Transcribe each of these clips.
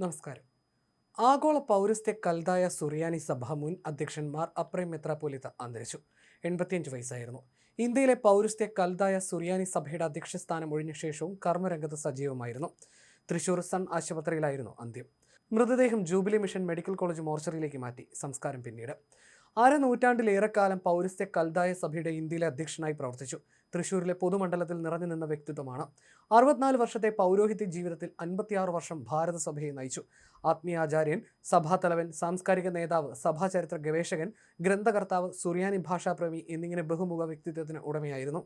നമസ്കാരം. ആഗോള പൗരസ്ത്യ കൽതായ സുറിയാനി സഭ മുൻ അധ്യക്ഷന്മാർ അപ്രൈം മെത്രാപോലിത്ത അന്തരിച്ചു. എൺപത്തിയഞ്ച് വയസ്സായിരുന്നു. ഇന്ത്യയിലെ പൗരസ്ത്യ കൽതായ സുറിയാനി സഭയുടെ അധ്യക്ഷസ്ഥാനം ഒഴിഞ്ഞ ശേഷവും കർമ്മരംഗത്ത് സജീവമായിരുന്നു. തൃശൂർ സൺ ആശുപത്രിയിലായിരുന്നു അന്ത്യം. മൃതദേഹം ജൂബിലി മിഷൻ മെഡിക്കൽ കോളേജ് മോർച്ചറിയിലേക്ക് മാറ്റി. സംസ്കാരം പിന്നീട്. അര നൂറ്റാണ്ടിലേറെക്കാലം പൗരസ്ത്യ കൽതായ സഭയുടെ ഇന്ത്യയിലെ അധ്യക്ഷനായി പ്രവർത്തിച്ചു. തൃശൂരിലെ പൊതുമണ്ഡലത്തിൽ നിറഞ്ഞു നിന്ന വ്യക്തിത്വമാണ്. അറുപത്തിനാല് വർഷത്തെ പൗരോഹിത്യ ജീവിതത്തിൽ അൻപത്തിയാറ് വർഷം ഭാരതസഭയെ നയിച്ചു. ആത്മീയാചാര്യൻ സഭാതലവൻ സാംസ്കാരിക നേതാവ് സഭാചരിത്ര ഗവേഷകൻ ഗ്രന്ഥകർത്താവ് സുറിയാനി ഭാഷാപ്രേമി എന്നിങ്ങനെ ബഹുമുഖ വ്യക്തിത്വത്തിന് ഉടമയായിരുന്നു.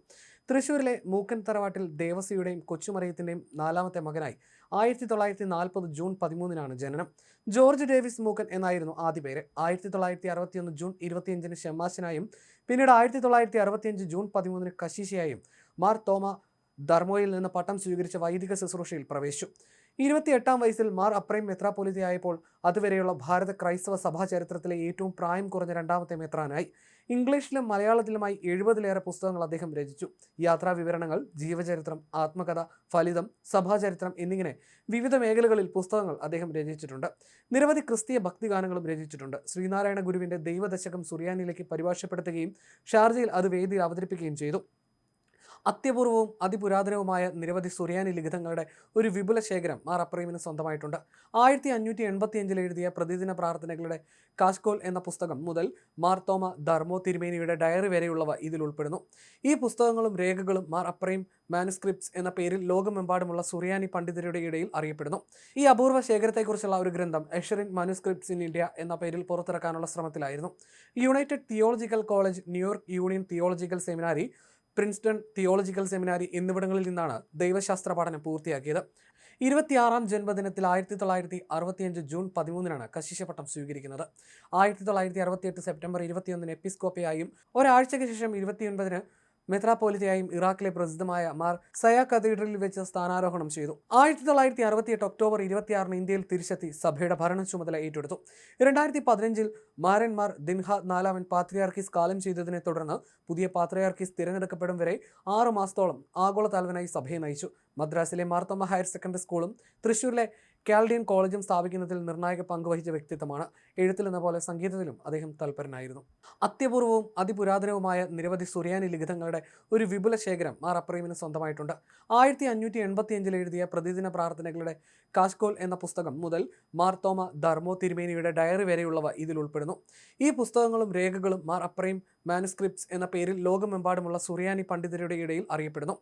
തൃശൂരിലെ മൂക്കൻ തറവാട്ടിൽ ദേവസിയുടെയും കൊച്ചുമറിയത്തിന്റെയും നാലാമത്തെ മകനായി ആയിരത്തി തൊള്ളായിരത്തി നാൽപ്പത് ജൂൺ പതിമൂന്നിനാണ് ജനനം. ജോർജ് ഡേവിസ് മൂക്കൻ എന്നായിരുന്നു ആദ്യ പേര്. ആയിരത്തി തൊള്ളായിരത്തി അറുപത്തിയൊന്ന് ജൂൺ ഇരുപത്തിയഞ്ചിന് ഷെമ്മാശനായും പിന്നീട് ആയിരത്തി തൊള്ളായിരത്തി അറുപത്തിയഞ്ച് ജൂൺ പതിമൂന്നിന് കശീശയായും മാർ തോമ ധർമ്മോയിൽ നിന്ന് പട്ടം സ്വീകരിച്ച വൈദിക ശുശ്രൂഷയിൽ പ്രവേശിച്ചു. ഇരുപത്തിയെട്ടാം വയസ്സിൽ മാർ അപ്രൈം മെത്രാപ്പൊലിത്തയായപ്പോൾ അതുവരെയുള്ള ഭാരത ക്രൈസ്തവ സഭാ ചരിത്രത്തിലെ ഏറ്റവും പ്രായം കുറഞ്ഞ രണ്ടാമത്തെ മെത്രാനായി. ഇംഗ്ലീഷിലും മലയാളത്തിലുമായി എഴുപതിലേറെ പുസ്തകങ്ങൾ അദ്ദേഹം രചിച്ചു. യാത്രാ വിവരണങ്ങൾ ജീവചരിത്രം ആത്മകഥ ഫലിതം സഭാചരിത്രം എന്നിങ്ങനെ വിവിധ മേഖലകളിൽ പുസ്തകങ്ങൾ അദ്ദേഹം രചിച്ചിട്ടുണ്ട്. നിരവധി ക്രിസ്തീയ ഭക്തിഗാനങ്ങളും രചിച്ചിട്ടുണ്ട്. ശ്രീനാരായണ ഗുരുവിന്റെ ദൈവദശകം സുറിയാനിലേക്ക് പരിഭാഷപ്പെടുത്തുകയും ഷാർജയിൽ അത് വേദിയിൽ അവതരിപ്പിക്കുകയും ചെയ്തു. അത്യപൂർവവും അതിപുരാതനവുമായ നിരവധി സുറിയാനി ലിഖിതങ്ങളുടെ ഒരു വിപുല ശേഖരം മാർ അപ്രീമിന് സ്വന്തമായിട്ടുണ്ട്. ആയിരത്തി അഞ്ഞൂറ്റി എൺപത്തിയഞ്ചിൽ എഴുതിയ പ്രതിദിന പ്രാർത്ഥനകളുടെ കാസ്കോൽ എന്ന പുസ്തകം മുതൽ മാർത്തോമ ധർമ്മോ തിരുമേനിയുടെ ഡയറി വരെയുള്ളവ ഇതിൽ ഉൾപ്പെടുന്നു. ഈ പുസ്തകങ്ങളും രേഖകളും മാർ അപ്രൈം മാനുസ്ക്രിപ്റ്റ്സ് എന്ന പേരിൽ ലോകമെമ്പാടുമുള്ള സുറിയാനി പണ്ഡിതരുടെ ഇടയിൽ അറിയപ്പെടുന്നു. ഈ അപൂർവ ശേഖരത്തെക്കുറിച്ചുള്ള ഒരു ഗ്രന്ഥം എഷറിൻ മാനുസ്ക്രിപ്റ്റ്സ് ഇൻ ഇന്ത്യ എന്ന പേരിൽ പുറത്തിറക്കാനുള്ള ശ്രമത്തിലായിരുന്നു. United Theological College New York Union Theological Seminary Princeton Theological Seminary എന്നിവിടങ്ങളിൽ നിന്നാണ് ദൈവശാസ്ത്ര പഠനം പൂർത്തിയാക്കിയത്. ഇരുപത്തിയാറാം ജന്മദിനത്തിൽ ആയിരത്തി തൊള്ളായിരത്തി അറുപത്തിയഞ്ച് ജൂൺ പതിമൂന്നിനാണ് കശിശപട്ടം സ്വീകരിക്കുന്നത്. ആയിരത്തി തൊള്ളായിരത്തി അറുപത്തിയെട്ട് സെപ്റ്റംബർ ഇരുപത്തിയൊന്നിന് എപ്പിസ്കോപ്പയായും ഒരാഴ്ചയ്ക്ക് ശേഷം ഇരുപത്തിയൊൻപതിന് മെത്രാപ്പോലിത്തയായും ഇറാഖിലെ പ്രസിദ്ധമായ മാർ സയ കത്തീഡ്രലിൽ വെച്ച് സ്ഥാനാരോഹണം ചെയ്തു. ആയിരത്തി തൊള്ളായിരത്തി അറുപത്തിയെട്ട് ഒക്ടോബർ ഇരുപത്തിയാറിന് ഇന്ത്യയിൽ തിരിച്ചെത്തി സഭയുടെ ഭരണ ചുമതല ഏറ്റെടുത്തു. രണ്ടായിരത്തി പതിനഞ്ചിൽ മാരന്മാർ ദിൻഹ നാലാമൻ പാത്രിയാർക്കിസ് കാലം ചെയ്തതിനെ തുടർന്ന് പുതിയ പാത്രിയാർക്കീസ് തിരഞ്ഞെടുക്കപ്പെടും വരെ ആറു മാസത്തോളം ആഗോള തലവനായി സഭയെ നയിച്ചു. മദ്രാസിലെ മാർത്തമ്മ ഹയർ സെക്കൻഡറി സ്കൂളും തൃശൂരിലെ കാൽഡിയൻ കോളേജും സ്ഥാപിക്കുന്നതിൽ നിർണായക പങ്ക് വഹിച്ച വ്യക്തിത്വമാണ് എഴുത്തിലെന്ന പോലെ സംഗീതത്തിലും അദ്ദേഹം തൽപരനായിരുന്നു. അത്യപൂർവവും അതിപുരാതനവുമായ നിരവധി സുറിയാനി ലിഖിതങ്ങളുടെ ഒരു വിപുല ശേഖരം മാർ അപ്രീമിന് സ്വന്തമായിട്ടുണ്ട്. ആയിരത്തി അഞ്ഞൂറ്റി എൺപത്തിയഞ്ചിൽ എഴുതിയ പ്രതിദിന പ്രാർത്ഥനകളുടെ കാസ്കോൽ എന്ന പുസ്തകം മുതൽ മാർത്തോമ ധർമ്മോ തിരുമേനിയുടെ ഡയറി വരെയുള്ളവ ഇതിൽ ഉൾപ്പെടുന്നു. ഈ പുസ്തകങ്ങളും രേഖകളും മാർ അപ്രൈം മാനുസ്ക്രിപ്റ്റ്സ് എന്ന പേരിൽ ലോകമെമ്പാടുമുള്ള സുറിയാനി പണ്ഡിതരുടെ ഇടയിൽ അറിയപ്പെടുന്നു.